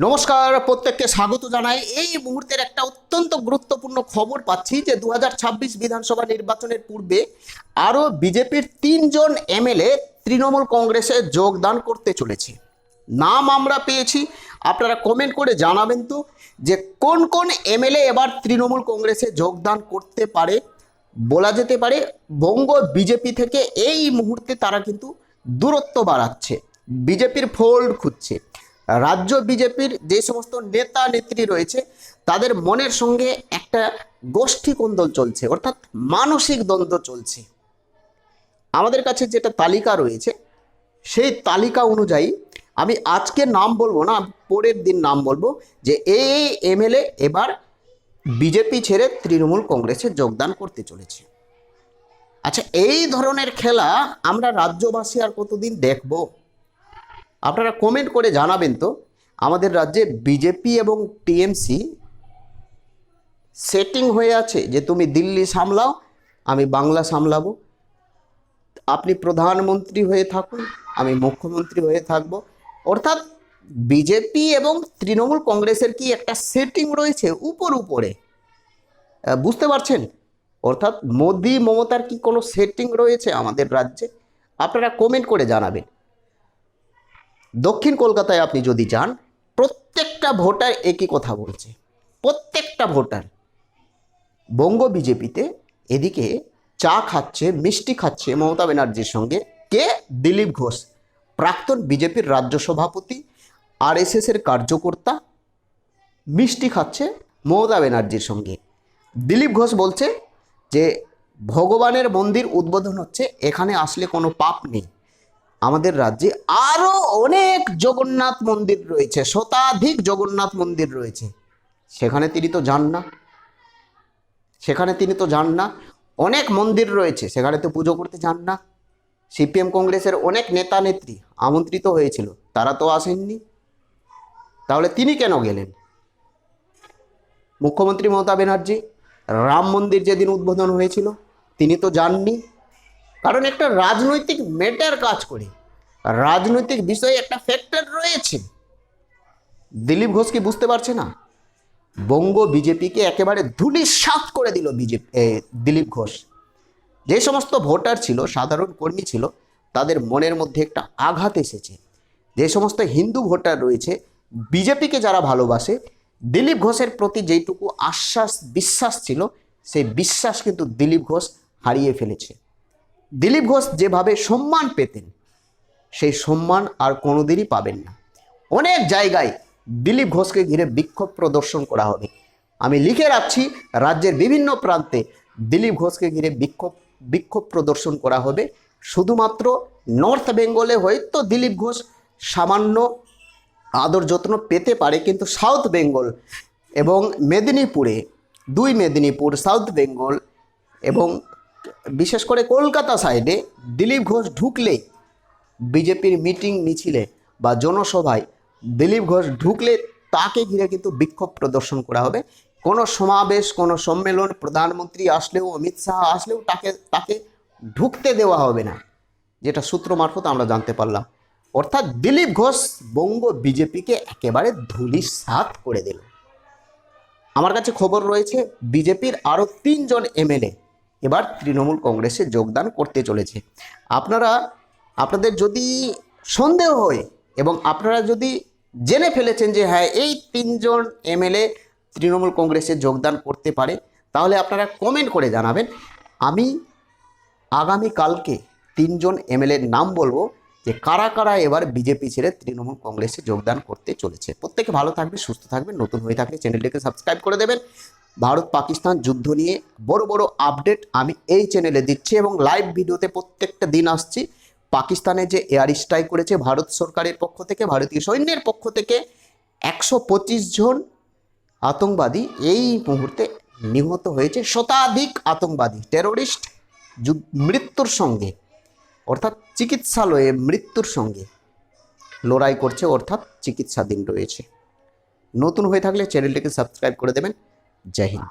নমস্কার, প্রত্যেককে স্বাগত জানাই। এই মুহূর্তের একটা অত্যন্ত গুরুত্বপূর্ণ খবর পাচ্ছি যে দু হাজার ছাব্বিশ বিধানসভা নির্বাচনের পূর্বে আরও বিজেপির তিনজন এমএলএ তৃণমূল কংগ্রেসে যোগদান করতে চলেছে। নাম আমরা পেয়েছি, আপনারা কমেন্ট করে জানাবেন তো, যে কোন কোন এমএলএ এবার তৃণমূল কংগ্রেসে যোগদান করতে পারে, বলা যেতে পারে বঙ্গ বিজেপি থেকে। এই মুহূর্তে তারা কিন্তু দূরত্ব বাড়াচ্ছে, বিজেপির ফোল্ড খুঁজছে। রাজ্য বিজেপির যে সমস্ত নেতা নেত্রী রয়েছে, তাদের মনের সঙ্গে একটা গোষ্ঠী কোন্দল চলছে, অর্থাৎ মানসিক দ্বন্দ্ব চলছে। আমাদের কাছে যেটা তালিকা রয়েছে, সেই তালিকা অনুযায়ী আমি আজকে নাম বলব না পরের দিন নাম বলব যে এই এমএলএ এবার বিজেপি ছেড়ে তৃণমূল কংগ্রেসে যোগদান করতে চলেছে। আচ্ছা এই ধরনের খেলা আমরা রাজ্যবাসী আর কতদিন দেখব? আপনারা কমেন্ট করে জানাবেন তো, আমাদের রাজ্যে বিজেপি এবং টিএমসি সেটিং হয়ে আছে যে তুমি দিল্লি সামলাও, আমি বাংলা সামলাবো। আপনি প্রধানমন্ত্রী হয়ে থাকুন, আমি মুখ্যমন্ত্রী হয়ে থাকব। অর্থাৎ বিজেপি এবং তৃণমূল কংগ্রেসের কি একটা সেটিং রয়েছে উপর উপরে? বুঝতে পারছেন? অর্থাৎ মোদি মমতার কি কোনো সেটিং রয়েছে আমাদের রাজ্যে? আপনারা কমেন্ট করে জানাবেন। দক্ষিণ কলকাতায় আপনি যদি যান, প্রত্যেকটা ভোটার একই কথা বলছে। প্রত্যেকটা ভোটার। বঙ্গ বিজেপিতে এদিকে চা খাচ্ছে, মিষ্টি খাচ্ছে মমতা ব্যানার্জির সঙ্গে কে? দিলীপ ঘোষ। প্রাক্তন বিজেপির রাজ্য সভাপতি আর এর কার্যকর্তা মিষ্টি খাচ্ছে মমতা ব্যানার্জির সঙ্গে। দিলীপ ঘোষ বলছে যে, ভগবানের মন্দির উদ্বোধন হচ্ছে, এখানে আসলে কোনো পাপ নেই। আমাদের রাজ্যে আরও অনেক জগন্নাথ মন্দির রয়েছে, শতাধিক জগন্নাথ মন্দির রয়েছে। সেখানে তিনি তো যান না। সেখানে তিনি তো যান না। অনেক মন্দির রয়েছে, সেখানে তো পুজো করতে যান না। সিপিএম কংগ্রেসের অনেক নেতা নেত্রী আমন্ত্রিত হয়েছিল, তারা তো আসেননি। তাহলে তিনি কেন গেলেন? মুখ্যমন্ত্রী মমতা ব্যানার্জি, রাম মন্দির যেদিন উদ্বোধন হয়েছিল, তিনি তো যাননি। কারণ একটা রাজনৈতিক ম্যাটার কাজ করে। রাজনৈতিক বিষয়ে একটা ফ্যাক্টর রয়েছে। দিলীপ ঘোষ কি বুঝতে পারছে না? বঙ্গ বিজেপিকে একেবারে ধুলি ধুলিসাৎ করে দিল বিজেপি দিলীপ ঘোষ। যে সমস্ত ভোটার ছিল, সাধারণ কর্মী ছিল, তাদের মনের মধ্যে একটা আঘাত এসেছে। যে সমস্ত হিন্দু ভোটার রয়েছে, বিজেপিকে যারা ভালোবাসে, দিলীপ ঘোষের প্রতি যেইটুকু আশ্বাস, বিশ্বাস ছিল, সেই বিশ্বাস কিন্তু দিলীপ ঘোষ হারিয়ে ফেলেছে। দিলীপ ঘোষ যেভাবে সম্মান পেতেন, সেই সম্মান আর কোনোদিনই পাবেন না। অনেক জায়গায় দিলীপ ঘোষকে ঘিরে বিক্ষোভ প্রদর্শন করা হবে। আমি লিখে রাখছি, রাজ্যের বিভিন্ন প্রান্তে দিলীপ ঘোষকে ঘিরে বিক্ষোভ বিক্ষোভ প্রদর্শন করা হবে। শুধুমাত্র নর্থ বেঙ্গলে হয়তো দিলীপ ঘোষ সামান্য আদর যত্ন পেতে পারে, কিন্তু সাউথ বেঙ্গল এবং মেদিনীপুরে, দুই মেদিনীপুর, সাউথ বেঙ্গল এবং বিশেষ করে কলকাতা সাইডে দিলীপ ঘোষ ঢুকলেই বিজেপির মিটিং মিছিলে বা জনসভায় দিলীপ ঘোষ ঢুকলে তাকে ঘিরে কিন্তু বিক্ষোভ প্রদর্শন করা হবে। কোনো সমাবেশ, কোনো সম্মেলন, প্রধানমন্ত্রী আসলেও, অমিত শাহ আসলেও তাকে তাকে ঢুকতে দেওয়া হবে না, যেটা সূত্র মারফত আমরা জানতে পারলাম। অর্থাৎ দিলীপ ঘোষ বঙ্গ বিজেপিকে একেবারে ধুলিস সাত করে দিল। আমার কাছে খবর রয়েছে, বিজেপির আরও তিনজন এমএলএ এবার তৃণমূল কংগ্রেসে যোগদান করতে চলেছে। আপনারা, আপনাদের যদি সন্দেহ হয় এবং আপনারা যদি জেনে ফেলেছেন যে হ্যাঁ এই তিনজন এমএলএ তৃণমূল কংগ্রেসে যোগদান করতে পারে, তাহলে আপনারা কমেন্ট করে জানাবেন। আমি আগামী কালকে তিনজন এমএলএর নাম বলব যে কারা কারা এবার বিজেপি ছেড়ে তৃণমূল কংগ্রেসে যোগদান করতে চলেছে। প্রত্যেকে ভালো থাকবে সুস্থ থাকবেন, নতুন হয়ে থাকলে চ্যানেলটিকে সাবস্ক্রাইব করে দেবেন। ভারত পাকিস্তান যুদ্ধ নিয়ে বড় বড় আপডেট আমি এই চ্যানেলে দিচ্ছি এবং লাইভ ভিডিওতে প্রত্যেকটা দিন আসছি। পাকিস্তানে যে এয়ার স্ট্রাইক করেছে ভারত সরকারের পক্ষ থেকে, ভারতীয় সৈন্যের পক্ষ থেকে একশো পঁচিশ জন আতঙ্কবাদী এই মুহূর্তে নিহত হয়েছে। শতাধিক আতঙ্কবাদী টেরোরিস্ট মৃত্যুর সঙ্গে, অর্থাৎ চিকিৎসালয়ে মৃত্যুর সঙ্গে লড়াই করছে, অর্থাৎ চিকিৎসাধীন রয়েছে। নতুন হয়ে থাকলে চ্যানেলটিকে সাবস্ক্রাইব করে দেবেন। জয় হিন্দ